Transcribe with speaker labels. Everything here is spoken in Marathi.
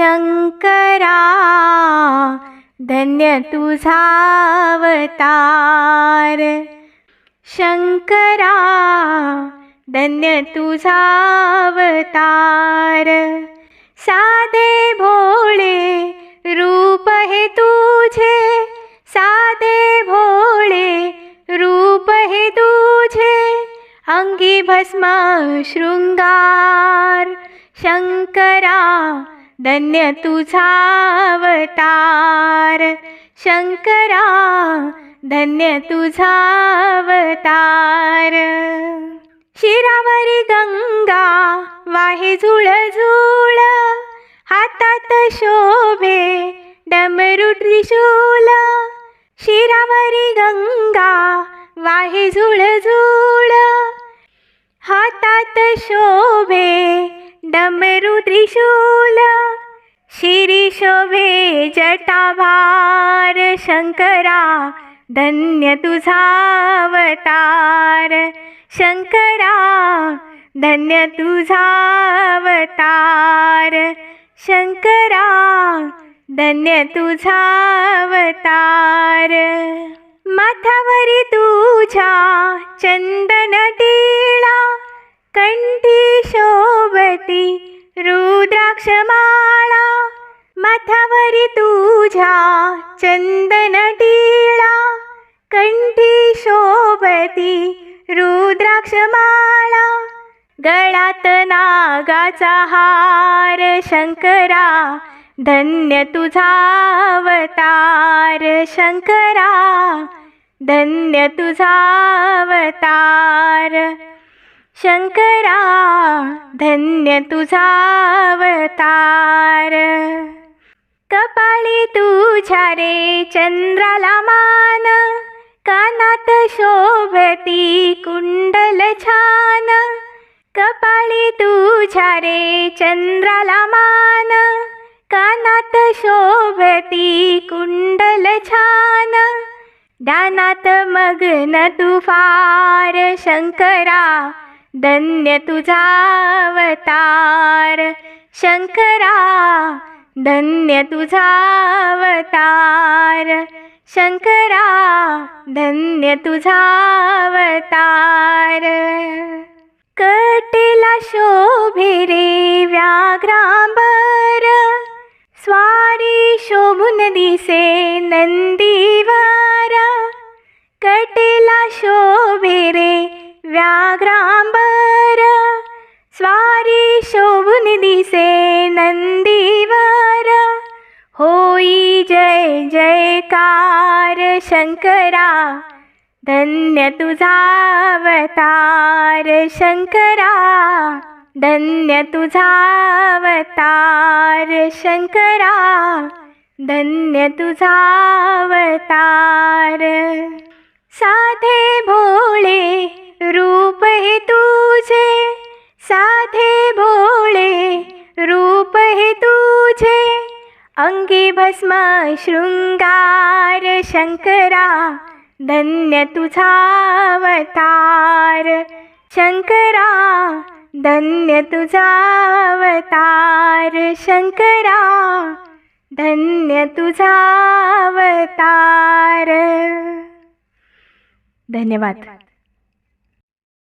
Speaker 1: शंकरा धन्य तुझा अवतार. शंकरा धन्य तुझा अवतार. साधे भोळे रूप हे तुझे. साधे भोळे रूप हे तुझे. अंगी भस्म शृंगार. शंकरा धन्य तुझा अवतार. शंकरा धन्य तुझा अवतार. शिरावरी गंगा वाहे झुळ झुळ हातात शोभे डमरू त्रिशूल. शिरावरी गंगा वाहे झुळ झुळ हातात शोभे डमरू त्रिशूल श्री शोभे जटाभार। शंकरा धन्य तुझा अवतार। शंकरा धन्य तुझा अवतार। शंकरा धन्य तुझा अवतार। माथावरी तुझा चंद रुद्राक्ष रुद्राक्षमाळा माथावरी तुझ्या चंदन टिळा कंठी शोभती रुद्राक्षमाळा गळात नागाचा हार शंकरा धन्य तुझा अवतार शंकरा धन्य तुझा अवतार शंकरा धन्य तुझा अवतार. कपाळी तुझ्या रे चंद्राला मान कानात शोभती कुंडल छान. कपाळी तुझ्या रे चंद्राला मान कानात शोभती कुंडल छान. ध्यानात मग्न तू फार शंकरा धन्य तुझा अवतार. शंकरा धन्य तुझा अवतार. शंकरा धन्य तुझा अवतार. कटेला शोभेरे व्याघ्रांबर. स्वारी शोभून दिसे नंद दिसे नंदीवारा होई जय जयकार शंकरा धन्य तुझा अवतार शंकरा धन्य तुझा अवतार शंकरा धन्य तुझा अवतार. साधे भोळे रूप हे तुझे अंगी भस्म शृंगार शंकरा धन्य तुझा अवतार. शंकरा धन्य तुझा अवतार. शंकरा धन्य तुझा अवतार. धन्यवाद.